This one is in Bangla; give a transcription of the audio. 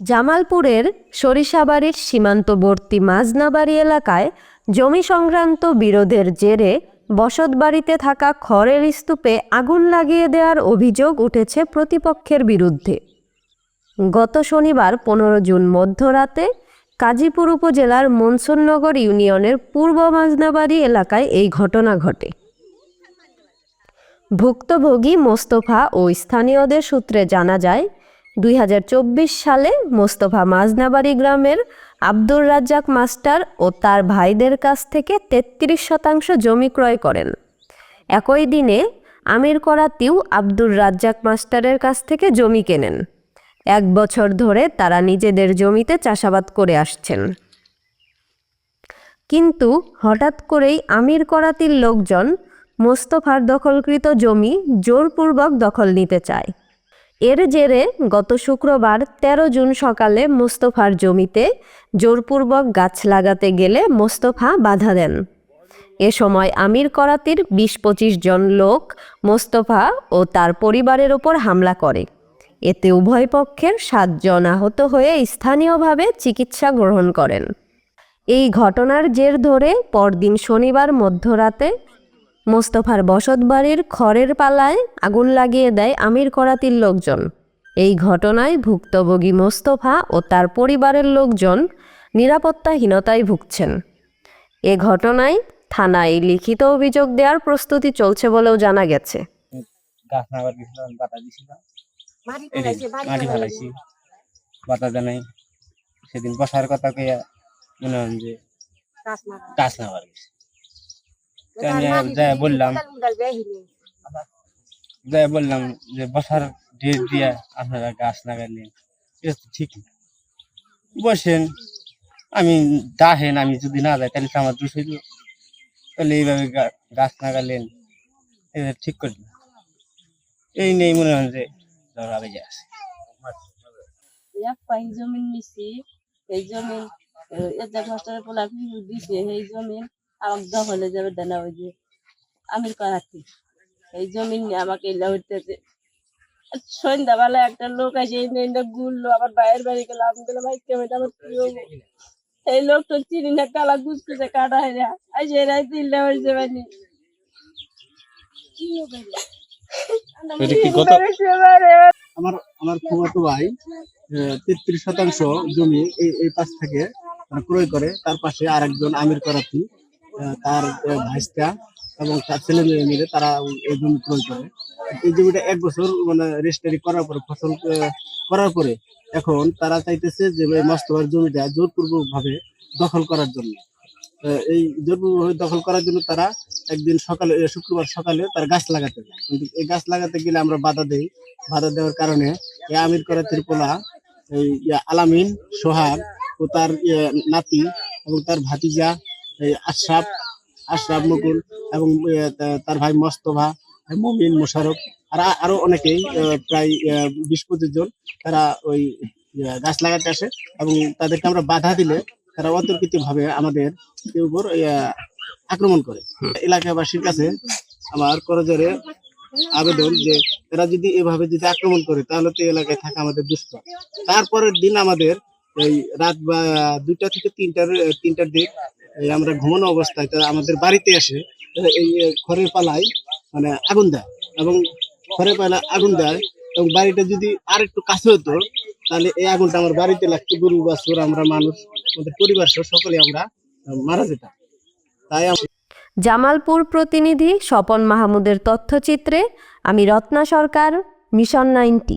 জামালপুরের সরিষাবাড়ির সীমান্তবর্তী মাজনাবাড়ি এলাকায় জমি সংক্রান্ত বিরোধের জেরে বসতবাড়িতে থাকা খড়ের স্তূপে আগুন লাগিয়ে দেওয়ার অভিযোগ উঠেছে প্রতিপক্ষের বিরুদ্ধে। গত শনিবার পনেরো জুন মধ্যরাতে কাজীপুর উপজেলার মনসুরনগর ইউনিয়নের পূর্ব মাজনাবাড়ি এলাকায় এই ঘটনা ঘটে। ভুক্তভোগী মোস্তফা ও স্থানীয়দের সূত্রে জানা যায় দুই হাজার চব্বিশ সালে মোস্তফা মাজনাবাড়ি গ্রামের আব্দুর রাজ্জাক মাস্টার ও তার ভাইদের কাছ থেকে তেত্রিশ শতাংশ জমি ক্রয় করেন। একই দিনে আমির করাতিও আব্দুর রাজ্জাক মাস্টারের কাছ থেকে জমি কেনেন। এক বছর ধরে তারা নিজেদের জমিতে চাষাবাদ করে আসছেন। কিন্তু হঠাৎ করেই আমির করাতির লোকজন মোস্তফার দখলকৃত জমি জোরপূর্বক দখল নিতে চায়। এর জেরে গত শুক্রবার ১৩ জুন সকালে মোস্তফার জমিতে জোরপূর্বক গাছ লাগাতে গেলে মোস্তফা বাধা দেন। এ সময় আমির করাতির বিশ পঁচিশ জন লোক মোস্তফা ও তার পরিবারের ওপর হামলা করে। এতে উভয় পক্ষের সাতজন আহত হয়ে স্থানীয়ভাবে চিকিৎসা গ্রহণ করেন। এই ঘটনার জের ধরে পরদিন শনিবার মধ্যরাতে মোস্তফার বসতবাড়ির খড়ের পালায় আগুন লাগিয়ে দেয় আমির করাতির লোকজন। এই ঘটনায় ভুক্তভোগী মোস্তফা ও তার পরিবারের লোকজন নিরাপত্তাহীনতায় ভুগছেন। এ ঘটনায় থানায় লিখিত অভিযোগ দেওয়ার প্রস্তুতি চলছে বলেও জানা গেছে। বাতা জানাই সেদিন বসার কথা কইয়া মনে হন যে নাগার গেছে। তো আমি যাই বললাম। যাই যে বসার ডেট দিয়া আপনারা গাছ লাগালেন এটা তো ঠিক না। বসেন আমি দাহেন আমি যদি না যাই তাহলে তো আমার দোষ হইল। তাহলে এইভাবে গাছ লাগালেন এটা ঠিক করি না। এই নেই মনে হয় যে ঝগড়া বেজে আছে। এক পাই জমিন নিছি এই জমিন এক মাস্টারের পোলা দিছে এই জমিন আমাকে দখলে যাবে দেনা ওই যে আমির করাতি এই জমিন নিয়ে আমাকে এলা হইতেছে। সন্ধ্যাবেলা একটা লোক নেনটা ঘুরলো আবার বাইরের বাড়ি গেল। আমি বললাম ভাই কেমন আমার কি হব এই লোকটা চিনি না কালা গুছকুছে কাটা হয় আজ এরাই দিল্লা হয়েছে মানে এটা কি গত আমার আমার ফুফাতো ভাই তেত্রিশ শতাংশ জমি এই পাশ থেকে মানে ক্রয় করে। তার পাশে আরেকজন আমির করাতি তার ভাইসটা এবং তার ছেলে মেয়ে মিলে তারা এই জমি ক্রয় করে। এই জমিটা এক বছর মানে রেজিস্ট্রি করার পরে, ফসল করার পরে এখন তারা চাইতেছে যে মস্তবার জমিটা জোরপূর্বক ভাবে দখল করার জন্য। এই জোরপূর্বক দখল করার জন্য তারা একদিন সকালে শুক্রবার সকালে তার গাছ লাগাতে যায়। কিন্তু এই গাছ লাগাতে গেলে আমরা বাধা দেই। বাধা দেওয়ার কারণে এই আমির করা ত্রিপোলা, এই আলামিন সোহাগ ও তার ইয়ে নাতি এবং তার ভাতিজা আশরাফ আশরাফ মুকুল এবং তার ভাই মস্তভা মমিন মোশারফ আর আরও অনেকেই প্রায় বিশ পঁচিশ জন তারা ওই গাছ লাগাতে আসে এবং তাদেরকে আমরা বাধা দিলে তারা অতর্কিত ভাবে আমাদের উপর আক্রমণ করে। এলাকাবাসীর কাছে আমার করজোরে আবেদন যে এরা যদি এভাবে যদি আক্রমণ করে তাহলে তো এলাকায় থাকা আমাদের দুষ্কর। তারপরের দিন আমাদের এই রাত বা দুটা থেকে তিনটার তিনটার দিক আমরা ঘুমানো অবস্থায় তারা আমাদের বাড়িতে এসে এই খড়ের পালায় মানে আগুন দেয় এবং খড়ের পালায় আগুন দেয় এবং বাড়িটা যদি আর একটু কাছে হতো, তাহলে এই আগুনটা আমার বাড়িতে লাগতো, গরু, বাছুর, আমরা মানুষ, আমাদের পরিবার সহ সকলে আমরা মারা যেতাম। তাই জামালপুর প্রতিনিধি স্বপন মাহমুদের তথ্যচিত্রে আমি Ratna Sarkar, mission ninety.